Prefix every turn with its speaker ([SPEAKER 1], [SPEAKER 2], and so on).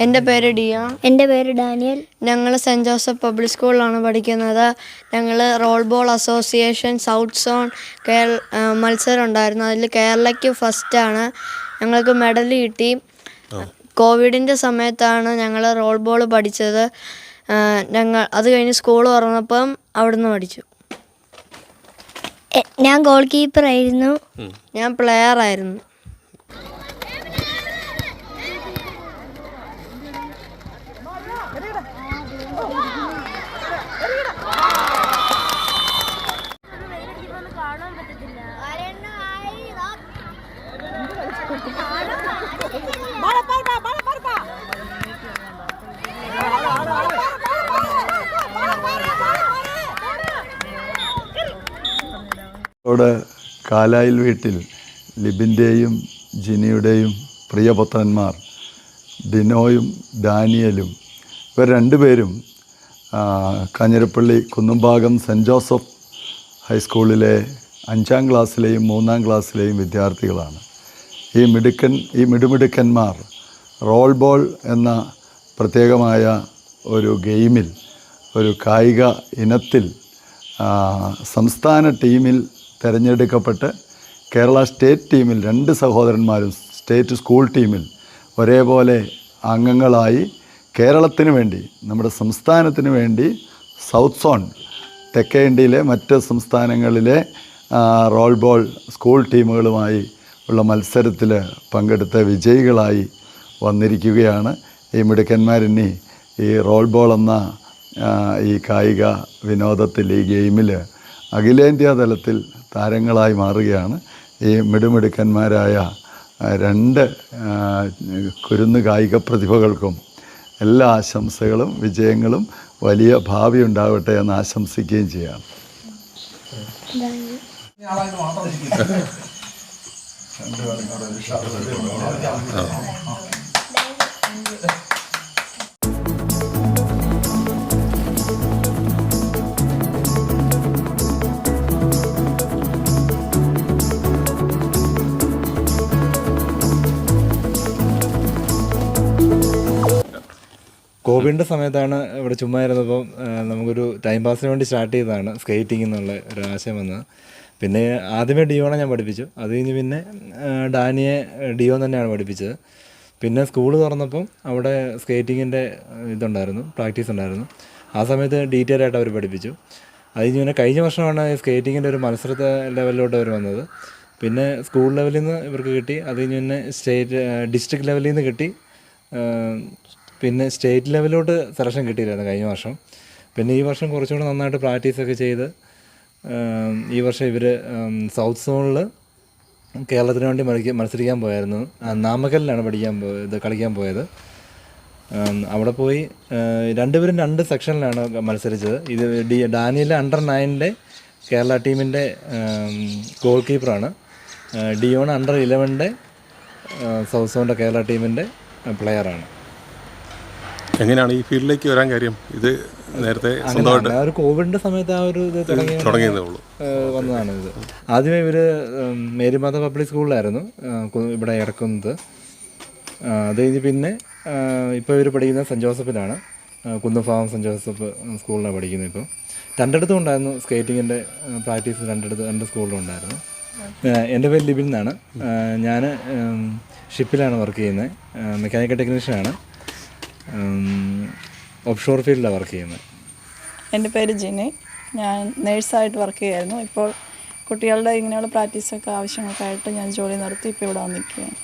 [SPEAKER 1] എന്റെ പേര് ഡിയ.
[SPEAKER 2] എന്റെ പേര് ഡാനിയൽ.
[SPEAKER 1] ഞങ്ങൾ സെന്റ് ജോസഫ് പബ്ലിക് സ്കൂളിലാണ് പഠിക്കുന്നത്. ഞങ്ങൾ roll ball association south zone Kerala മത്സരം ഉണ്ടായിരുന്നു അതിൽ കേരളയ്ക്ക് ഫസ്റ്റാണ് ഞങ്ങൾക്ക് മെഡൽ കിട്ടി. കോവിഡിന്റെ സമയത്താണ് ഞങ്ങൾ റോൾ ബോൾ പഠിച്ചത്. ഞങ്ങൾ അത് കഴിഞ്ഞ് സ്കൂൾ തുറന്നപ്പം അവിടുന്ന് പഠിച്ചു.
[SPEAKER 2] ഞാൻ ഗോൾ കീപ്പർ ആയിരുന്നു.
[SPEAKER 1] ഞാൻ പ്ലെയർ ആയിരുന്നു.
[SPEAKER 3] ഇവിടെ കാലായിൽ വീട്ടിൽ ലിബിന്റെയും ജിനിയുടെയും പ്രിയപുത്രന്മാർ ഡിനോയും ഡാനിയലും ഇവർ രണ്ടുപേരും കാഞ്ഞിരപ്പള്ളി കുന്നുംഭാഗം സെന്റ് ജോസഫ് ഹൈസ്കൂളിലെ അഞ്ചാം ക്ലാസ്സിലെയും മൂന്നാം ക്ലാസ്സിലെയും വിദ്യാർത്ഥികളാണ്. ഈ മിടുക്കൻ ഈ മിടുമിടുക്കന്മാർ റോൾ ബോൾ എന്ന പ്രത്യേകമായ ഒരു ഗെയിമിൽ ഒരു കായിക ഇനത്തിൽ സംസ്ഥാന ടീമിൽ തിരഞ്ഞെടുക്കപ്പെട്ട് കേരള സ്റ്റേറ്റ് ടീമിൽ രണ്ട് സഹോദരന്മാരും സ്റ്റേറ്റ് സ്കൂൾ ടീമിൽ ഒരേപോലെ അംഗങ്ങളായി കേരളത്തിന് വേണ്ടി നമ്മുടെ സംസ്ഥാനത്തിന് വേണ്ടി സൗത്ത് സോൺ തെക്കേ ഇന്ത്യയിലെ മറ്റ് സംസ്ഥാനങ്ങളിലെ റോൾ ബോൾ സ്കൂൾ ടീമുകളുമായി ഉള്ള മത്സരത്തിൽ പങ്കെടുത്ത വിജയികളായി വന്നിരിക്കുകയാണ്. ഈ മിടുക്കന്മാരിനി ഈ റോൾ ബോൾ എന്ന ഈ കായിക വിനോദത്തിൽ ഈ ഗെയിമിൽ അഖിലേന്ത്യാ തലത്തിൽ താരങ്ങളായി മാറുകയാണ്. ഈ മിടുമിടുക്കന്മാരായ രണ്ട് കുരുന്ന് കായിക പ്രതിഭകൾക്കും എല്ലാ ആശംസകളും വിജയങ്ങളും വലിയ ഭാവി ഉണ്ടാവട്ടെ എന്ന് ആശംസിക്കുകയും ചെയ്യാം.
[SPEAKER 4] കോവിഡിന്റെ സമയത്താണ് ഇവിടെ ചുമ്മാ ഇരുന്നപ്പോൾ നമുക്കൊരു ടൈം പാസിന് വേണ്ടി സ്റ്റാർട്ട് ചെയ്തതാണ് സ്കേറ്റിംഗ് എന്നുള്ള ഒരു ആശയം വന്നത്. പിന്നെ ആദ്യമേ ഡിയോണെ ഞാൻ പഠിപ്പിച്ചു. അത് കഴിഞ്ഞ് പിന്നെ ഡാനിയെ ഡിയോ തന്നെയാണ് പഠിപ്പിച്ചത്. പിന്നെ സ്കൂൾ തുറന്നപ്പം അവിടെ സ്കേറ്റിങ്ങിന്റെ ഇതുണ്ടായിരുന്നു പ്രാക്ടീസ് ഉണ്ടായിരുന്നു. ആ സമയത്ത് ഡീറ്റെയിൽ ആയിട്ട് അവർ പഠിപ്പിച്ചു. അത് പിന്നെ കഴിഞ്ഞ വർഷമാണ് സ്കേറ്റിങ്ങിന്റെ ഒരു മത്സരത്തെ ലെവലിലോട്ട് അവർ വന്നത്. പിന്നെ സ്കൂൾ ലെവലിൽ നിന്ന് ഇവർക്ക് കിട്ടി. അത് കഴിഞ്ഞ് പിന്നെ സ്റ്റേറ്റ് ഡിസ്ട്രിക്ട് ലെവലിൽ നിന്ന് കിട്ടി. പിന്നെ സ്റ്റേറ്റ് ലെവലിലോട്ട് സെലക്ഷൻ കിട്ടിയില്ലായിരുന്നു കഴിഞ്ഞ വർഷം. പിന്നെ ഈ വർഷം കുറച്ചുകൂടെ നന്നായിട്ട് പ്രാക്ടീസൊക്കെ ചെയ്ത് ഈ വർഷം ഇവർ സൗത്ത് സോണിൽ കേരളത്തിന് വേണ്ടി മത്സരി- മത്സരിക്കാൻ പോയായിരുന്നു. നാമക്കല്ലിലാണ് പഠിക്കാൻ പോയത് കളിക്കാൻ പോയത്. അവിടെ പോയി രണ്ടുപേരും രണ്ട് സെക്ഷനിലാണ് മത്സരിച്ചത്. ഇത് ഡി ഡാനിയൽ അണ്ടർ നയന്റെ കേരള ടീമിന്റെ ഗോൾ കീപ്പറാണ് ഡിയോൺ അണ്ടർ ഇലവന്റെ സൗത്ത് സോണിന്റെ കേരള ടീമിന്റെ പ്ലെയറാണ്
[SPEAKER 5] എങ്ങനെയാണ് ഈ ഫീൽഡിലേക്ക് വരാൻ കാര്യം? ഇത് നേരത്തെ സ്വന്തമായിട്ട്
[SPEAKER 4] ആ ഒരു കോവിഡിന്റെ സമയത്ത് ആ ഒരു ഇത് തുടങ്ങി
[SPEAKER 5] തുടങ്ങിയതേ ഉള്ളൂ.
[SPEAKER 4] വന്നതാണ് ഇത്. ആദ്യമേ ഇവർ മേരിമാത പബ്ലിക് സ്കൂളിലായിരുന്നു കു- ഇവിടെ ഇറക്കുന്നത്. ആ, അത് കഴിഞ്ഞ് പിന്നെ ഇപ്പോൾ ഇവർ പഠിക്കുന്നത് സെന്റ് ജോസഫിലാണ്. ആ, സെന്റ് ജോസഫ് സ്കൂളിലാണ് പഠിക്കുന്നത് ഇപ്പോൾ രണ്ടിടത്തും ഉണ്ടായിരുന്നു സ്കേറ്റിങ്ങിന്റെ പ്രാക്ടീസ് രണ്ടിടത്ത് രണ്ട് സ്കൂളിലും ഉണ്ടായിരുന്നു. ആ, എന്റെ പേര് ലിബിൻ എന്നാണ്. ഞാൻ ഷിപ്പിലാണ് വർക്ക് ചെയ്യുന്നത്. മെക്കാനിക്കൽ ടെക്നീഷ്യനാണ് ഓഫ്ഷോർ ഫീൽഡിലാണ് വർക്ക് ചെയ്യുന്നത്
[SPEAKER 6] എന്റെ പേര് ജിനി. ഞാൻ നേഴ്സായിട്ട് വർക്ക് ചെയ്യായിരുന്നു ഇപ്പോൾ കുട്ടികളുടെ ഇങ്ങനെയുള്ള പ്രാക്ടീസൊക്കെ ആവശ്യങ്ങൾക്കായിട്ട് ഞാൻ ജോലി നിർത്തി ഇപ്പോൾ ഇവിടെ വന്നിരിക്കുകയാണ്.